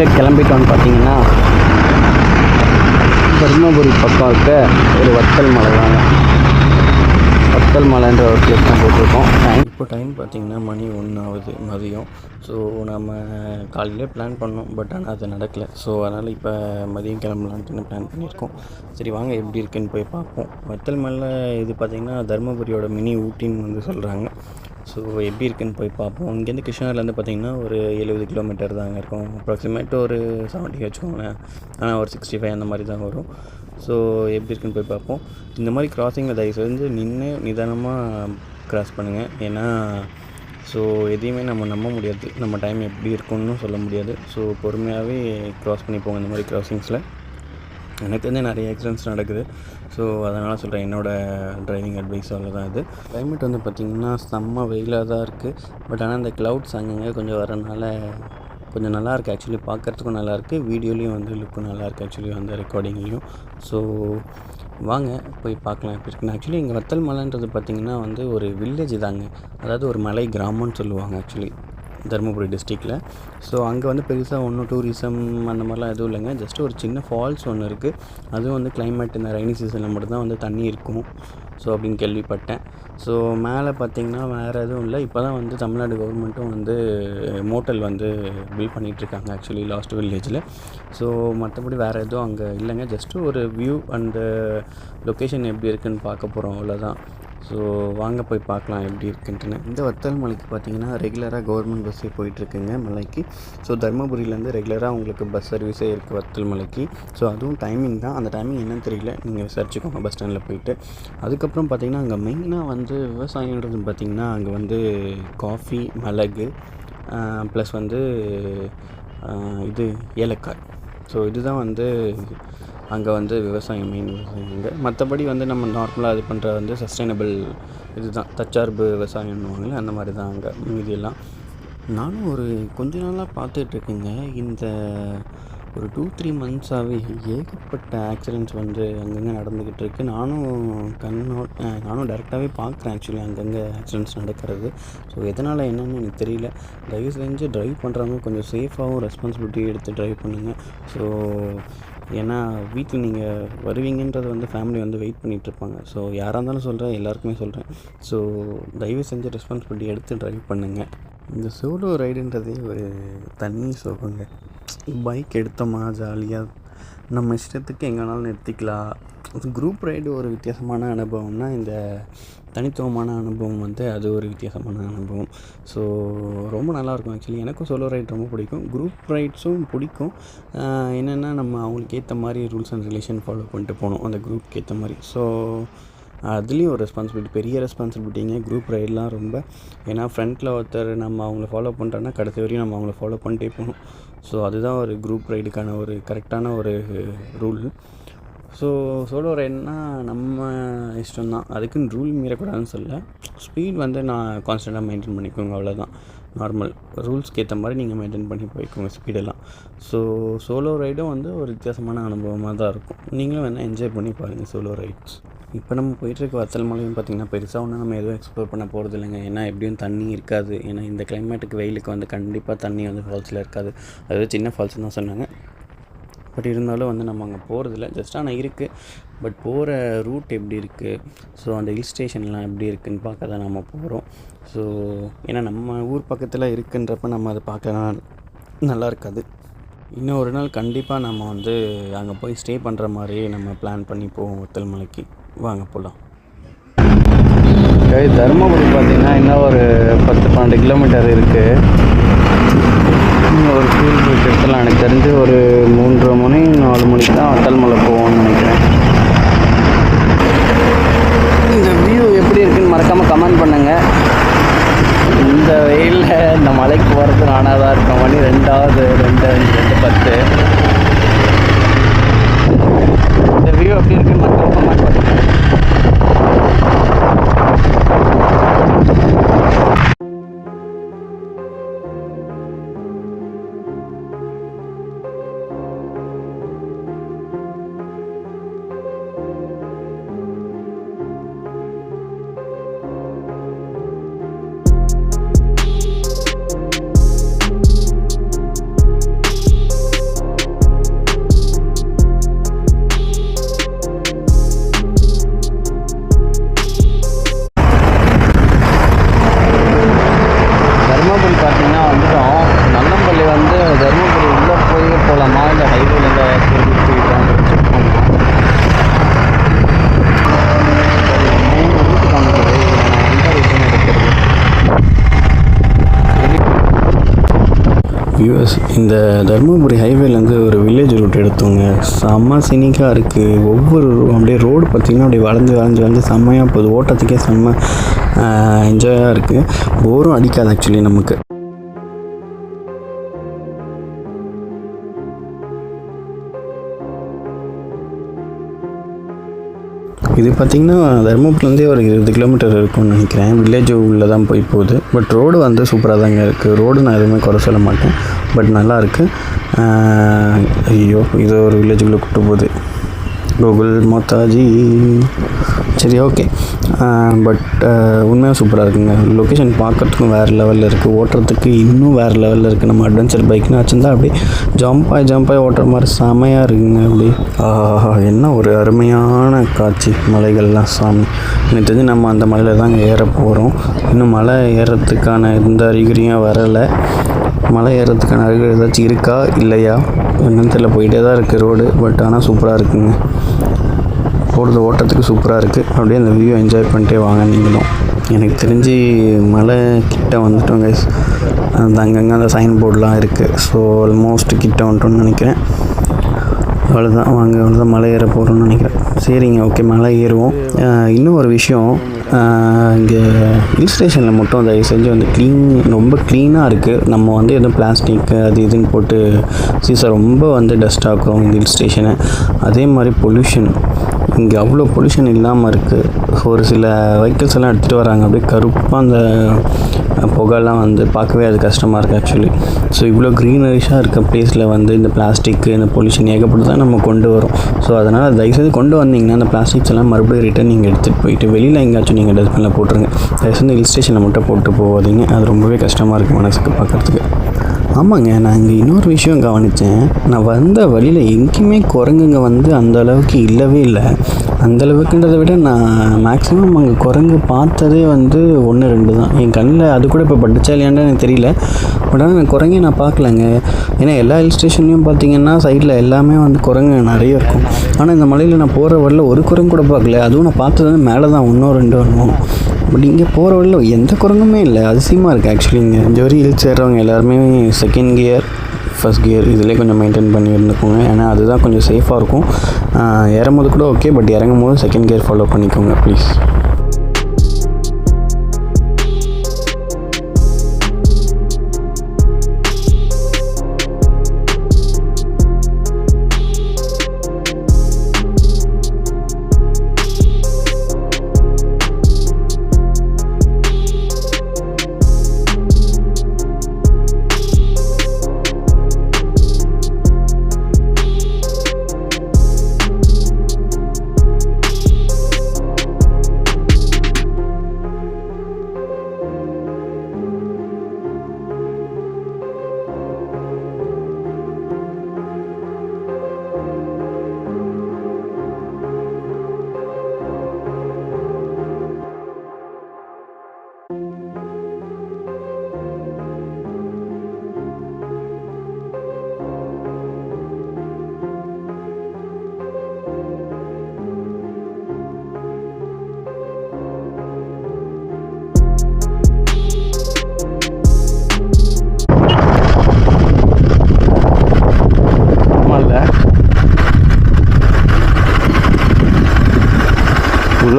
எங்கே கிளம்பிட்டோன்னு பார்த்தீங்கன்னா தருமபுரி பக்கம் இருக்க ஒரு வத்தல் மலை தாங்க. வத்தல் மலைன்ற ஒரு பிளேஸ் தான் போட்டிருக்கோம் டைம் இப்போ டைம் பார்த்தீங்கன்னா மணி ஒன்று ஆகுது மதியம். ஸோ நம்ம காலையிலே பிளான் பண்ணோம் பட் ஆனால் அது நடக்கலை. ஸோ அதனால் இப்போ மதியம் கிளம்பலான்ட்டு பிளான் பண்ணியிருக்கோம். சரி வாங்க எப்படி இருக்குன்னு போய் பார்ப்போம். வத்தல் மலை இது பார்த்திங்கன்னா தருமபுரியோட மினி ஊட்டின்னு வந்து சொல்கிறாங்க ஸோ எப்படி இருக்குன்னு போய் பார்ப்போம். இங்கேருந்து கிருஷ்ணகிரிலேருந்து பார்த்தீங்கன்னா ஒரு எழுபது கிலோமீட்டர் தாங்க இருக்கும். அப்ராக்சிமேட் ஒரு செவன்ட்டி வச்சுக்கோங்களேன். ஆனால் ஒரு சிக்ஸ்டி ஃபைவ் அந்த மாதிரி தான் வரும். ஸோ எப்படி இருக்குன்னு போய் பார்ப்போம். இந்த மாதிரி கிராசிங்கில் தயவு செஞ்சு நின்று நிதானமாக கிராஸ் பண்ணுங்கள் ஏன்னா ஸோ எதையுமே நம்ம நம்ப முடியாது. நம்ம டைம் எப்படி இருக்குன்னு சொல்ல முடியாது. ஸோ பொறுமையாகவே க்ராஸ் பண்ணி போங்க இந்த மாதிரி கிராசிங்ஸில் எனக்கு தெரிஞ்ச நிறைய ஆக்சிடென்ட்ஸ் நடக்குது. ஸோ அதனால் சொல்கிறேன் என்னோடய ட்ரைவிங் அட்வைஸ் தான் இது. கிளைமேட் வந்து பார்த்திங்கன்னா செம்ம வெயிலாக தான் இருக்குது பட் ஆனால் இந்த க்ளவுட்ஸ் அங்கங்கே கொஞ்சம் வரனால கொஞ்சம் நல்லாயிருக்கு ஆக்சுவலி பார்க்குறதுக்கும் நல்லாயிருக்கு வீடியோலேயும் வந்து லுக்கும் நல்லாயிருக்கு ஆக்சுவலி அந்த ரெக்கார்டிங்லேயும் ஸோ வாங்க போய் பார்க்கலாம் எப்படி இருக்குன்னு. ஆக்சுவலி இங்கே வத்தல் மலைன்றது பார்த்திங்கன்னா வந்து ஒரு வில்லேஜ் தாங்க. அதாவது ஒரு மலை கிராமம்னு சொல்லுவாங்க ஆக்சுவலி தருமபுரி டிஸ்ட்ரிக்டில் ஸோ அங்கே வந்து பெருசாக ஒன்றும் டூரிசம் அந்த மாதிரிலாம் எதுவும் இல்லைங்க. ஜஸ்ட் ஒரு சின்ன ஃபால்ஸ் ஒன்று இருக்குது அதுவும் வந்து கிளைமேட் இந்த ரைனி சீசனில் மட்டும்தான் வந்து தண்ணி இருக்கும். ஸோ அப்படின்னு கேள்விப்பட்டேன். ஸோ மேலே பார்த்திங்கன்னா வேறு எதுவும் இல்லை. இப்போ தான் வந்து தமிழ்நாடு கவர்மெண்ட்டும் வந்து மோட்டல் வந்து பில் பண்ணிகிட்ருக்காங்க ஆக்சுவலி லாஸ்ட் வில்லேஜில் ஸோ மற்றபடி வேறு எதுவும் அங்கே இல்லைங்க. ஜஸ்ட்டு ஒரு வியூ அந்த லொக்கேஷன் எப்படி இருக்குன்னு பார்க்க போகிறோம் அவ்வளோதான் ஸோ வாங்க போய் பார்க்கலாம் எப்படி இருக்குன்ட்டுன்னு. இந்த வத்தல் மலைக்கு பார்த்தீங்கன்னா ரெகுலராக கவர்மெண்ட் பஸ்ஸே போயிட்டுருக்குங்க மலைக்கு. ஸோ தருமபுரியிலேருந்து ரெகுலராக உங்களுக்கு பஸ் சர்வீஸே இருக்குது வத்தல் மலைக்கு. ஸோ அதுவும் டைமிங் தான். அந்த டைமிங் என்னன்னு தெரியல. நீங்கள் விசாரிச்சுக்கோங்க பஸ் ஸ்டாண்டில் போயிட்டு. அதுக்கப்புறம் பார்த்தீங்கன்னா அங்கே மெயினாக வந்து விவசாயன்றது பார்த்திங்கன்னா அங்கே வந்து காஃபி மிளகு ப்ளஸ் வந்து இது ஏலக்காய். ஸோ இதுதான் வந்து அங்கே வந்து விவசாயம் மெயின் விவசாயங்க மற்றபடி வந்து நம்ம நார்மலாக இது பண்ணுற வந்து சஸ்டைனபிள் இதுதான். தற்சார்பு விவசாயம்னுவாங்களே அந்த மாதிரி தான் அங்கே மீதியெல்லாம் நானும் ஒரு கொஞ்ச நாளாக பார்த்துட்ருக்கேங்க இந்த ஒரு டூ த்ரீ மந்த்ஸாகவே ஏகப்பட்ட ஆக்சிடெண்ட்ஸ் வந்து அங்கங்கே நடந்துக்கிட்டு இருக்குது நானும் கண்ணோ நானும் டேரெக்டாகவே பார்க்குறேன் ஆக்சுவலி அங்கங்கே ஆக்சிடெண்ட்ஸ் நடக்கிறது. ஸோ எதனால் என்னன்னு எனக்கு தெரியல. தயவு செஞ்சு ட்ரைவ் பண்ணுறவங்க கொஞ்சம் சேஃபாகவும் ரெஸ்பான்சிபிலிட்டி எடுத்து ட்ரைவ் பண்ணுங்கள் ஸோ ஏன்னா வீட்டில் நீங்கள் வருவீங்கன்றது வந்து ஃபேமிலி வந்து வெயிட் பண்ணிகிட்ருப்பாங்க ஸோ யாராக இருந்தாலும் சொல்கிறேன் எல்லாருக்குமே சொல்கிறேன் ஸோ தயவு செஞ்சு ரெஸ்பான்சிபிலிட்டி எடுத்து ட்ரைவ் பண்ணுங்கள் இந்த சோலோ ரைடுன்றதே ஒரு தனி சோகங்க. பைக் எடுத்தோமா ஜாலியாக நம்ம இஷ்டத்துக்கு எங்கே வேணாலும் நிறுத்திக்கலாம். குரூப் ரைடு ஒரு வித்தியாசமான அனுபவம்னா இந்த தனித்துவமான அனுபவம் வந்து அது ஒரு வித்தியாசமான அனுபவம். ஸோ ரொம்ப நல்லாயிருக்கும் ஆக்சுவலி எனக்கும் சோலோ ரைட் ரொம்ப பிடிக்கும். குரூப் ரைட்ஸும் பிடிக்கும். என்னென்னா நம்ம அவங்களுக்கு ஏற்ற மாதிரி ரூல்ஸ் அண்ட் ரிலேஷன் ஃபாலோ பண்ணிட்டு போகணும். அந்த குரூப்க்கு ஏற்ற மாதிரி. ஸோ அதுலேயும் ஒரு ரெஸ்பான்சிபிலிட்டி பெரிய ரெஸ்பான்சிபிலிட்டிங்க குரூப் ரைடெலாம் ரொம்ப. ஏன்னா ஃப்ரண்ட்டில் ஒருத்தர் நம்ம அவங்கள ஃபாலோ பண்ணுறோன்னா கடைசி வரையும் நம்ம அவங்கள ஃபாலோ பண்ணிட்டே போகணும். ஸோ அதுதான் ஒரு குரூப் ரைடுக்கான ஒரு கரெக்டான ஒரு ரூல் ஸோ சோலோ ரைட்னா நம்ம இஷ்டம் தான் அதுக்குன்னு ரூல் மீறக்கூடாதுன்னு சொல்ல ஸ்பீட் வந்து நான் கான்ஸ்டண்ட்டாக மெயின்டைன் பண்ணிக்கோங்க அவ்வளோதான் நார்மல் ரூல்ஸ்க்கு ஏற்ற மாதிரி நீங்கள் மெயின்டைன் பண்ணி போய்க்கோங்க ஸ்பீடெல்லாம் ஸோ சோலோ ரைடும் வந்து ஒரு வித்தியாசமான அனுபவமாக தான் இருக்கும். நீங்களும் வேணால் என்ஜாய் பண்ணி பாருங்கள் சோலோ ரைட்ஸ் இப்போ நம்ம போயிட்டுருக்க வத்தல் மலையும் பார்த்திங்கன்னா பெருசாக ஒன்றும் நம்ம எதுவும் எக்ஸ்ப்ளோர் பண்ண போகிறது இல்லைங்க. ஏன்னா எப்படியும் தண்ணி இருக்காது. ஏன்னா இந்த கிளைமேட்டுக்கு வெயிலுக்கு வந்து கண்டிப்பாக தண்ணி வந்து ஃபால்ஸில் இருக்காது. அதாவது சின்ன ஃபால்ஸ் தான் சொன்னாங்க. பட் இருந்தாலும் வந்து நம்ம அங்கே போகிறதில்ல ஜஸ்ட் ஆனால் இருக்குது பட் போகிற ரூட் எப்படி இருக்குது ஸோ அந்த ஹில் ஸ்டேஷன்லாம் எப்படி இருக்குதுன்னு பார்க்க தான் நம்ம போகிறோம் ஸோ ஏன்னா நம்ம ஊர் பக்கத்தில் இருக்குன்றப்ப நம்ம அதை பார்க்கலாம் நல்லா இருக்காது. இன்னும் ஒரு நாள் கண்டிப்பாக நம்ம வந்து அங்கே போய் ஸ்டே பண்ணுற மாதிரி நம்ம பிளான் பண்ணி போவோம். ஒத்தல் மலைக்கு. வாங்க போகலாம் தருமபுரி பார்த்தீங்கன்னா இன்னும் ஒரு பத்து பன்னெண்டு கிலோமீட்டர் இருக்குது இன்னும் ஒரு ஃபீல் போயிட்டு எடுத்துலாம் எனக்கு தெரிஞ்சு ஒரு மூன்றரை மணி நாலு மணிக்கு தான் வத்தல் மலை போவோம்னு நினைக்கிறேன். இந்த வியூ எப்படி இருக்குன்னு மறக்காமல் கமெண்ட் பண்ணுங்கள் இந்த வெயிலில் இந்த மலைக்கு போகிறது நானாக தான் இருக்கேன். மணி ரெண்டாவது ரெண்டு அஞ்சு ரெண்டு பத்து. இந்த வியூ எப்படி இருக்குன்னு இந்த தருமபுரி ஹைவேலேருந்து ஒரு வில்லேஜ் ரூட் எடுத்தோங்க. செம்ம சினிக்காக இருக்குது ஒவ்வொரு ரோ- அப்படியே ரோடு பார்த்திங்கன்னா அப்படியே வளைஞ்சு வளைஞ்சு வளர்ந்து செம்மையாக போகுது. ஓட்டத்துக்கே செம்ம என்ஜாயாக இருக்குது போரும் அடிக்காது ஆக்சுவலி நமக்கு. இது பார்த்திங்கன்னா தருமபுரிலேருந்தே ஒரு இருபது கிலோமீட்டர் இருக்கும்னு நினைக்கிறேன். வில்லேஜ் உள்ளே தான் போய் போகுது. பட் ரோடு வந்து சூப்பராக தாங்க இருக்குது ரோடு நான் எதுவுமே குறை சொல்ல மாட்டேன். பட் நல்லா இருக்குது ஐயோ இது ஒரு வில்லேஜுக்குள்ளே கூப்பிட்டு போகுது. கூகுள் மோத்தாஜி சரி ஓகே பட் உண்மையாக சூப்பராக இருக்குங்க. லொக்கேஷன் பார்க்கறதுக்கும் வேறு லெவலில் இருக்குது ஓட்டுறதுக்கு இன்னும் வேறு லெவலில் இருக்குது நம்ம அட்வென்ச்சர் பைக்னு வச்சுருந்தா அப்படியே ஜம்ப் ஆகி ஜம்ப் ஆகி ஓட்டுற மாதிரி செமையாக இருக்குங்க அப்படியே. ஆஹா என்ன ஒரு அருமையான காட்சி. மலைகள்லாம் சாமி. எனக்கு தெரிஞ்சு நம்ம அந்த மலையில் தாங்க ஏற போகிறோம் இன்னும் மலை ஏறுறதுக்கான எந்த அறிகுறியும் வரலை. மலை ஏறுறதுக்கான அறிகுறி ஏதாச்சும் இருக்கா? இல்லையா? என்னன்னு தெரியல. போயிட்டே தான் இருக்குது ரோடு பட் ஆனால் சூப்பராக இருக்குங்க. போகிறது ஓட்டத்துக்கு சூப்பராக இருக்குது அப்படியே அந்த வியூ என்ஜாய் பண்ணிட்டே வாங்க நீங்களும். எனக்கு தெரிஞ்சு மலை கிட்ட வந்துட்டோம் கைஸ் அந்த அங்கங்கே அந்த சைன் போர்டெலாம் இருக்குது ஸோ ஆல்மோஸ்ட் கிட்ட வந்துட்டோம்னு நினைக்கிறேன். அவ்வளோதான் வாங்க அவ்வளோதான் மலை ஏற போகிறோம்னு நினைக்கிறேன். சரிங்க ஓகே மலை ஏறுவோம். இன்னும் ஒரு விஷயம் இங்கே ஹில் ஸ்டேஷனில் மட்டும் தயவு செஞ்சு வந்து க்ளீன் ரொம்ப க்ளீனாக இருக்குது நம்ம வந்து எதுவும் பிளாஸ்டிக் அது இதுன்னு போட்டு சீசா ரொம்ப வந்து டஸ்ட் ஆக்குறோம் இந்த ஹில் ஸ்டேஷனை அதே மாதிரி பொல்யூஷன் இங்கே அவ்வளோ பொல்யூஷன் இல்லாமல் இருக்குது ஒரு சில வெஹிக்கிள்ஸ் எல்லாம் எடுத்துகிட்டு வராங்க. அப்படியே கருப்பாக அந்த புகைலாம் வந்து பார்க்கவே அது கஷ்டமாக இருக்குது ஆக்சுவலி ஸோ இவ்வளோ க்ரீனரிஷாக இருக்க ப்ளேஸில் வந்து இந்த பிளாஸ்டிக்கு இந்த பொல்யூஷன் ஏகப்பட்டு தான் நம்ம கொண்டு வரோம். ஸோ அதனால் தயவுசெய்து கொண்டு வந்தீங்கன்னா அந்த பிளாஸ்டிக்ஸ் எல்லாம் மறுபடியும் ரிட்டன் நீங்கள் எடுத்துகிட்டு போயிட்டு வெளியில் எங்கேயாச்சும் நீங்கள் டஸ்ட்பினில் போட்டுருங்க. தயவுசெய்து ஹில் ஸ்டேஷனில் மட்டும் போட்டு போகாதீங்க. அது ரொம்பவே கஷ்டமாக இருக்குது மனசுக்கு பார்க்குறதுக்கு ஆமாங்க நான் இங்கே இன்னொரு விஷயம் கவனித்தேன் நான் வந்த வழியில் எங்கேயுமே குரங்குங்க வந்து அந்த அளவுக்கு இல்லவே இல்லை. அந்த அளவுக்குன்றதை விட நான் மேக்ஸிமம் அங்கே குரங்கு பார்த்ததே வந்து ஒன்று ரெண்டு தான். என் கண்ணில் அது கூட இப்போ பட்டுச்சா இல்லையான்னு எனக்கு தெரியல. பட் ஆனால் நான் குரங்கே நான் பார்க்கலங்க. ஏன்னா எல்லா ஹில் ஸ்டேஷன்லையும் பார்த்தீங்கன்னா சைடில் எல்லாமே வந்து குரங்கு நிறைய இருக்கும். ஆனால் இந்த மலையில் நான் போகிற வழியில் ஒரு குரங்கு கூட பார்க்கல. அதுவும் நான் பார்த்தது வந்து மேலே தான் ஒன்றோ ரெண்டோ ஒன்றும் பட் இங்கே போகிற வழியில் எந்த குரங்குமே இல்லை. அதிசயமாக இருக்குது ஆக்சுவலி இங்கே. இந்த வரி ஹில்ஸ் ஏறுறவங்க எல்லாருமே செகண்ட் கியர் ஃபஸ்ட் கியர் இதிலே கொஞ்சம் மெயின்டைன் பண்ணி இருந்துக்கோங்க ஏன்னா அதுதான் கொஞ்சம் சேஃபாக இருக்கும். இறங்கும்போது கூட ஓகே பட் இறங்கும் போது செகண்ட் கியர் ஃபாலோ பண்ணிக்கோங்க ப்ளீஸ்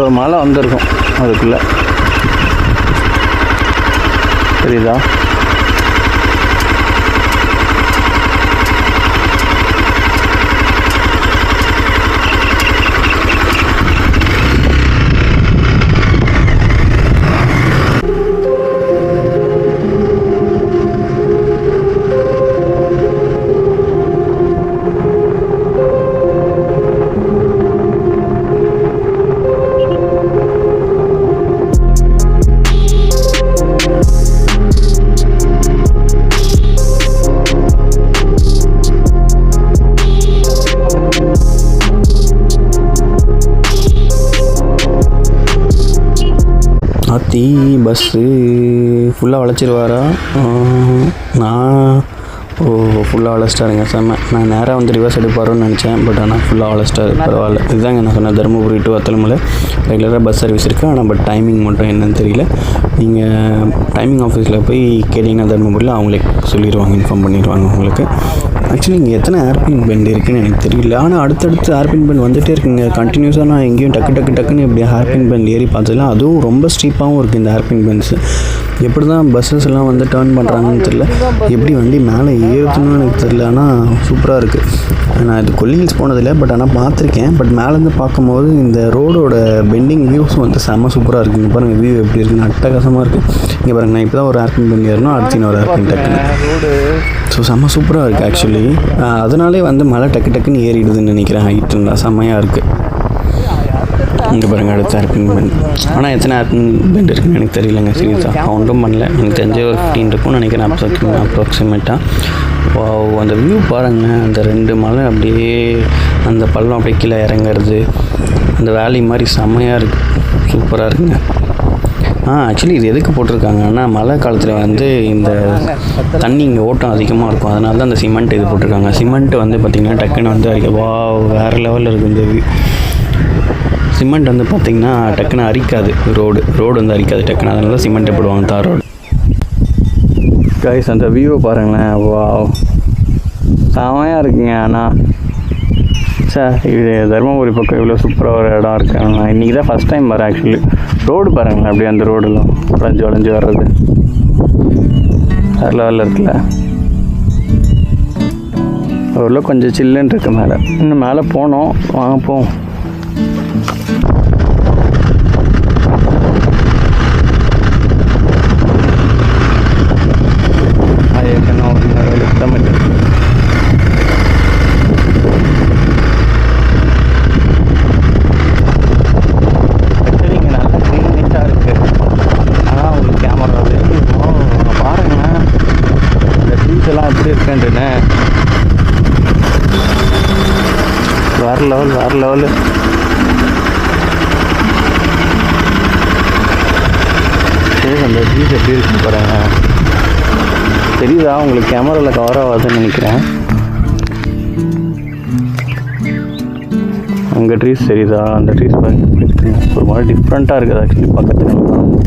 இவ்வளோ மழை வந்திருக்கும் அதுக்குள்ளே. தெரியுதா ஆத்தி பஸ்ஸு. ஃபுல்லாக வளைச்சிருவாரா? நான் ஓ ஃபுல்லாக வளைச்சிட்டாருங்க. செம்ம. நான் நேராக வந்து ரிவர்ஸ் எடுப்பாரோன்னு நினச்சேன். பட் ஆனால் ஃபுல்லாக வளைச்சிட்டாரு. பரவாயில்ல இதுதாங்க நான் சொன்னேன் தருமபுரி டு அத்தலமலை ரெகுலராக பஸ் சர்வீஸ் இருக்குது ஆனால் பட் டைமிங் மட்டும் என்னன்னு தெரியல. நீங்கள் டைமிங் ஆஃபீஸில் போய் கேட்டிங்கன்னா தருமபுரியில் அவங்களே சொல்லிடுவாங்க இன்ஃபார்ம் பண்ணிடுவாங்க உங்களுக்கு. ஆக்சுவலி இங்கே எத்தனை ஏர்பின் பெண்ட் இருக்குன்னு எனக்கு தெரியல. ஆனால் அடுத்தடுத்து ஏர்பின் பெண்ட் வந்துகிட்டே இருக்குங்க. கண்டினியூஸாக நான் எங்கேயும் டக்கு டக்கு டக்குன்னு இப்படி ஹேர்பின் பெண்ட் ஏறி பார்த்ததில்ல அதுவும் ரொம்ப ஸ்டீப்பாகவும் இருக்குது இந்த ஹேர்பின் பெண்ட்ஸு எப்படி தான் பஸ்ஸஸ் எல்லாம் வந்து டேர்ன் பண்ணுறாங்கன்னு தெரியல. எப்படி வண்டி மேலே ஏறுதுன்னு எனக்கு தெரியல. ஆனால் சூப்பராக இருக்குது நான் இது கொல்லிஹில்ஸ் போனதில்லை பட் ஆனால் பார்த்துருக்கேன். பட் மேலேருந்து பார்க்கும்போது இந்த ரோடோட பெண்டிங் வியூஸ் வந்து செம்ம சூப்பராக இருக்குது இங்கே பாருங்கள் வியூ எப்படி இருக்குன்னு அட்டகாசமாக இருக்குது இங்கே பாருங்கள் நான் இப்போ தான் ஒரு ஏர்பின் பெண்ட் ஏறணும் அடுத்து இன்னொரு ஏர்பின் டக்குன்னு. ஸோ செம்ம சூப்பராக இருக்குது ஆக்சுவலி அதனாலே வந்து மழை டக்கு டக்குன்னு ஏறிடுதுன்னு நினைக்கிறேன். ஹைட் செம்மையாக இருக்குது இங்கே பாருங்கள் அடுத்த ஏர்பின் பெண்ட் ஆனால் எத்தனை ஏர்பின் பெண்ட் இருக்குன்னு எனக்கு தெரியலங்க சீரியஸாக கவுண்டும் பண்ணல. எனக்கு தெரிஞ்ச ஒரு ஃபிஃப்டீன் இருக்கும்னு நினைக்கிறேன் அப்ராக்சி அப்ராக்சிமேட்டாக அந்த வியூ பாருங்கள் அந்த ரெண்டு மலை அப்படியே அந்த பள்ளம் அப்படியே கீழே இறங்குறது. அந்த வேலி மாதிரி செம்மையாக இருக்குது சூப்பராக இருக்குங்க. ஆ ஆக்சுவலி இது எதுக்கு போட்டிருக்காங்கன்னா மழை காலத்தில் வந்து இந்த தண்ணி இங்கே ஓட்டம் அதிகமாக இருக்கும். அதனால தான் அந்த சிமெண்ட் இது போட்டிருக்காங்க. சிமெண்ட் வந்து பார்த்திங்கன்னா டக்குன்னு வந்து வா வேறு லெவலில் இருக்குது இந்த சிமெண்ட் வந்து பார்த்திங்கன்னா டக்குன்னு அரிக்காது. ரோடு ரோடு வந்து அரிக்காது டக்குன்னு. அதனால தான் சிமெண்ட் போடுவாங்க தார் ரோடு. கைஸ் அந்த வியூவை பாருங்களேன். வா செமையாக இருக்குங்க ஆனால் சார் இது தருமபுரி பக்கம் இவ்வளோ சூப்பராக ஒரு இடம் இருக்குது நான் இன்றைக்கி தான் ஃபஸ்ட் டைம் வரேன் ஆக்சுவலி ரோடு பாருங்களேன் அப்படியே அந்த ரோடெல்லாம் வளைஞ்சு வளைஞ்சு வர்றது. அதில் வரல இருக்குல்ல? ஊரில் கொஞ்சம் சில்லுன்னு இருக்கு மேலே. இன்னும் மேலே போனோம். வாங்க போவோம் அது என்ன ஒரு கிலோமீட்டர் ஆக்சுவலி இங்கே நல்லா க்ளீனிட்டாக இருக்குது ஆனால் உங்களுக்கு கேமரா வேணும் பாருங்களேன் இந்த ட்ரீஸ் எல்லாம் எப்படி இருக்குன்ட்டுன்னு வேறு லெவல் வேறு லெவலு வியூஸ் எப்படி இருக்குன்னு பாருங்க. தெரியுதா? உங்களுக்கு கேமராவில் கவர் ஆகாதுன்னு நினைக்கிறேன். அங்கே ட்ரீஸ் தெரியுதா? அந்த ட்ரீஸ் பாருங்க ஒரு மாதிரி டிஃப்ரெண்ட்டாக இருக்குது ஆக்சுவலி பார்க்கறதுக்கு